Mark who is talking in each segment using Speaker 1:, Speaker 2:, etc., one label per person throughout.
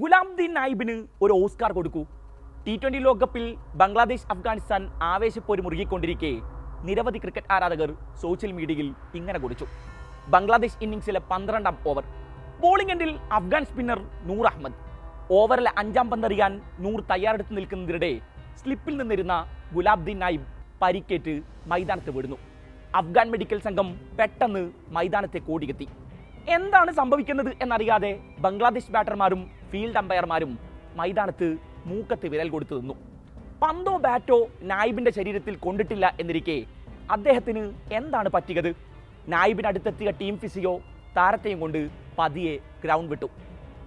Speaker 1: ഗുലാംദീൻ നായിബിന് ഒരു ഓസ്കാർ കൊടുക്കൂ. T twenty ലോകകപ്പിൽ ബംഗ്ലാദേശ് അഫ്ഗാനിസ്ഥാൻ ആവേശപ്പോര് മുറുകിക്കൊണ്ടിരിക്കെ നിരവധി ക്രിക്കറ്റ് ആരാധകർ സോഷ്യൽ മീഡിയയിൽ ഇങ്ങനെ കുറിച്ചു. ബംഗ്ലാദേശ് ഇന്നിംഗ്സിലെ പന്ത്രണ്ടാം ഓവർ ബോളിംഗ് എൻഡിൽ അഫ്ഗാൻ സ്പിന്നർ നൂർ അഹമ്മദ്. ഓവറിലെ അഞ്ചാം പന്തറിയാൻ നൂർ തയ്യാറെടുത്ത് നിൽക്കുന്നതിനിടെ സ്ലിപ്പിൽ നിന്നിരുന്ന ഗുലാബ്ദീൻ നായിബ് പരിക്കേറ്റ് മൈതാനത്ത് വിടുന്നു അഫ്ഗാൻ മെഡിക്കൽ സംഘം പെട്ടെന്ന് മൈതാനത്തെ കോടിയെത്തി. എന്താണ് സംഭവിക്കുന്നത് എന്നറിയാതെ ബംഗ്ലാദേശ് ബാറ്റർമാരും ഫീൽഡ് അമ്പയർമാരും മൈതാനത്ത് മൂക്കത്ത് വിരൽ കൊടുത്തു നിന്നു. പന്തോ ബാറ്റോ നായിബിന്റെ ശരീരത്തിൽ കൊണ്ടിട്ടില്ല എന്നിരിക്കെ അദ്ദേഹത്തിന് എന്താണ് പറ്റിയത്? നായിബിനടുത്തെത്തിയ ടീം ഫിസിയോ താരത്തെയും കൊണ്ട് പതിയെ ഗ്രൗണ്ട് വിട്ടു.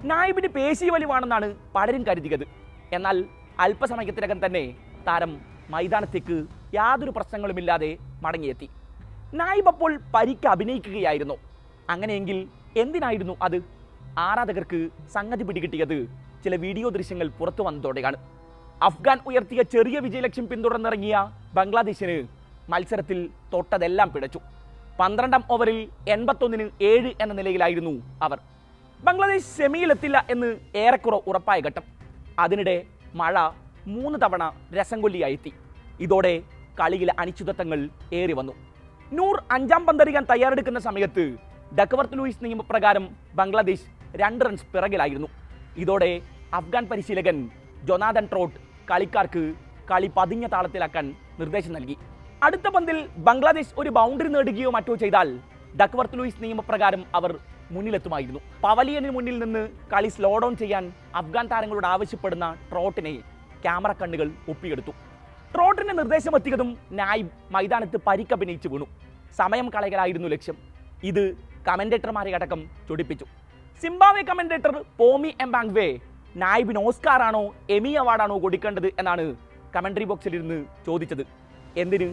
Speaker 1: നായിബിന് പേശി വലിവാണെന്നാണ് പലരും കരുതിയത്. എന്നാൽ അല്പസമയത്തിനകം തന്നെ താരം മൈതാനത്തേക്ക് യാതൊരു പ്രശ്നങ്ങളുമില്ലാതെ മടങ്ങിയെത്തി. നായിബ് അപ്പോൾ പരിക്ക് അഭിനയിക്കുകയായിരുന്നു. അങ്ങനെയെങ്കിൽ എന്തിനായിരുന്നു അത്? ആരാധകർക്ക് സംഗതി പിടികിട്ടിയത് ചില വീഡിയോ ദൃശ്യങ്ങൾ പുറത്തു വന്നതോടെയാണ്. അഫ്ഗാൻ ഉയർത്തിയ ചെറിയ വിജയലക്ഷ്യം പിന്തുടർന്നിറങ്ങിയ ബംഗ്ലാദേശിന് മത്സരത്തിൽ തൊട്ടതെല്ലാം പിടച്ചു പന്ത്രണ്ടാം ഓവറിൽ എൺപത്തൊന്നിന് ഏഴ് എന്ന നിലയിലായിരുന്നു അവർ. ബംഗ്ലാദേശ് സെമിയിലെത്തില്ല എന്ന് ഏറെക്കുറെ ഉറപ്പായ ഘട്ടം. അതിനിടെ മഴ മൂന്ന് തവണ രസം കൊല്ലിയായി എത്തി ഇതോടെ കളിയിലെ അനിശ്ചിതത്വങ്ങൾ ഏറി വന്നു. നൂർ അഞ്ചാം പന്തെറിയാൻ തയ്യാറെടുക്കുന്ന സമയത്ത് ഡക്വർത്ത് ലൂയിസ് നിയമപ്രകാരം ബംഗ്ലാദേശ് രണ്ട് റൺസ് പിറകിലായിരുന്നു. ഇതോടെ അഫ്ഗാൻ പരിശീലകൻ ജൊനാഥൻ ട്രോട്ട് കളിക്കാർക്ക് കളി പതിഞ്ഞ താളത്തിലാക്കാൻ നിർദ്ദേശം നൽകി. അടുത്ത പന്തിൽ ബംഗ്ലാദേശ് ഒരു ബൗണ്ടറി നേടുകയോ മറ്റോ ചെയ്താൽ ഡക്വർത്ത് ലൂയിസ് നിയമപ്രകാരം അവർ മുന്നിലെത്തുമായിരുന്നു. പവലിയന് മുന്നിൽ നിന്ന് കളി സ്ലോ ഡൗൺ ചെയ്യാൻ അഫ്ഗാൻ താരങ്ങളോട് ആവശ്യപ്പെടുന്ന ട്രോട്ടിനെ ക്യാമറ കണ്ണുകൾ ഒപ്പിയെടുത്തു. ട്രോട്ടിന്റെ നിർദ്ദേശം എത്തിയതും നായിബ് മൈതാനത്ത് പരിക്കഭിനയിച്ചു വീണു. സമയം കളയലായിരുന്നു ലക്ഷ്യം. ഇത് കമന്റേറ്റർമാരെ അടക്കം ചൊടിപ്പിച്ചു. സിംബാവെ കമന്റേറ്റർ പോമി എംബാങ്വേ നായിബിന് ഓസ്കാർ ആണോ എമി അവാർഡാണോ കൊടുക്കേണ്ടത് എന്നാണ് കമന്ററി ബോക്സിൽ ഇരുന്ന് ചോദിച്ചത്. എന്തിന്?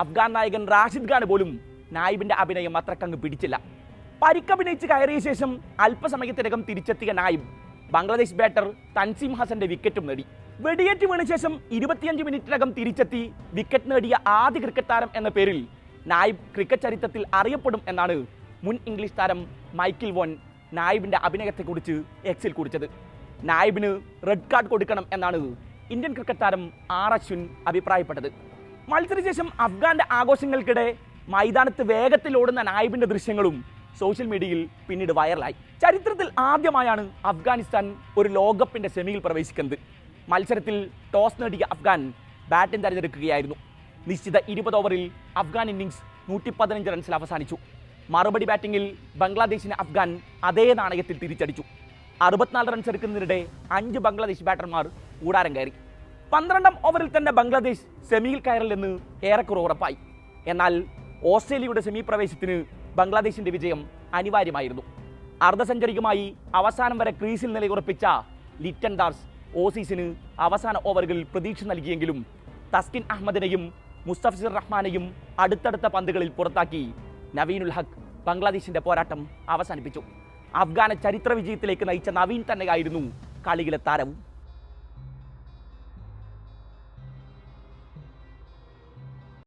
Speaker 1: അഫ്ഗാൻ നായകൻ റാഷിദ് ഖാൻ പോലും നായിബിന്റെ അഭിനയം അത്രക്കങ്ങ് പിടിച്ചില്ല. പരിക്കഭിനയിച്ച് കയറിയ ശേഷം അല്പസമയത്തിനകം തിരിച്ചെത്തിയ നായിബ് ബംഗ്ലാദേശ് ബാറ്റർ തൻസീം ഹസന്റെ വിക്കറ്റും നേടി. വെടിയേറ്റ് വീണ ശേഷം ഇരുപത്തിയഞ്ച് മിനിറ്റിനകം തിരിച്ചെത്തി വിക്കറ്റ് നേടിയ ആദ്യ ക്രിക്കറ്റ് താരം എന്ന പേരിൽ നായിബ് ക്രിക്കറ്റ് ചരിത്രത്തിൽ അറിയപ്പെടും എന്നാണ് മുൻ ഇംഗ്ലീഷ് താരം മൈക്കിൾ വോൺ നായിബിന്റെ അഭിനയത്തെക്കുറിച്ച് എക്സിൽ കുറിച്ചത്. നായിബിന് റെഡ് കാർഡ് കൊടുക്കണം എന്നാണ് ഇന്ത്യൻ ക്രിക്കറ്റ് താരം ആർ അശ്വിൻ അഭിപ്രായപ്പെട്ടത്. മത്സരശേഷം അഫ്ഗാന്റെ ആഘോഷങ്ങൾക്കിടെ മൈതാനത്ത് വേഗത്തിൽ ഓടുന്ന നായിബിന്റെ ദൃശ്യങ്ങളും സോഷ്യൽ മീഡിയയിൽ പിന്നീട് വൈറലായി ചരിത്രത്തിൽ ആദ്യമായാണ് അഫ്ഗാനിസ്ഥാൻ ഒരു ലോകകപ്പിന്റെ സെമിയിൽ പ്രവേശിക്കുന്നത്. മത്സരത്തിൽ ടോസ് നേടിയ അഫ്ഗാൻ ബാറ്റിംഗ് തിരഞ്ഞെടുക്കുകയായിരുന്നു. നിശ്ചിത ഇരുപത് ഓവറിൽ അഫ്ഗാൻ ഇന്നിങ്സ് നൂറ്റി പതിനഞ്ച് റൺസിൽ അവസാനിച്ചു. മറുപടി ബാറ്റിംഗിൽ ബംഗ്ലാദേശിന് അഫ്ഗാൻ അതേ നാണയത്തിൽ തിരിച്ചടിച്ചു. അറുപത്തിനാല് റൺസ് എടുക്കുന്നതിനിടെ അഞ്ച് ബംഗ്ലാദേശ് ബാറ്റർമാർ കൂടാരം കയറി. പന്ത്രണ്ടാം ഓവറിൽ തന്നെ ബംഗ്ലാദേശ് സെമിയിൽ കയറില്ലെന്ന് ഏറെക്കുറെ ഉറപ്പായി. എന്നാൽ ഓസ്ട്രേലിയയുടെ സെമി പ്രവേശത്തിന് ബംഗ്ലാദേശിന്റെ വിജയം അനിവാര്യമായിരുന്നു. അർദ്ധ സെഞ്ചുറിക്കുമായി അവസാനം വരെ ക്രീസിൽ നിലയുറപ്പിച്ച ലിറ്റൻ ദാസ് ഓസീസിന് അവസാന ഓവറുകളിൽ പ്രതീക്ഷ നൽകിയെങ്കിലും തസ്കിൻ അഹമ്മദിനെയും മുസ്തഫിസുർ റഹ്മാനെയും അടുത്തടുത്ത പന്തുകളിൽ പുറത്താക്കി നവീനുൽ ഹക്ക് ബംഗ്ലാദേശിന്റെ പോരാട്ടം അവസാനിപ്പിച്ചു. അഫ്ഗാന ചരിത്ര വിജയത്തിലേക്ക് നയിച്ച നവീൻ തന്നെയായിരുന്നു കളിയിലെ താരവും.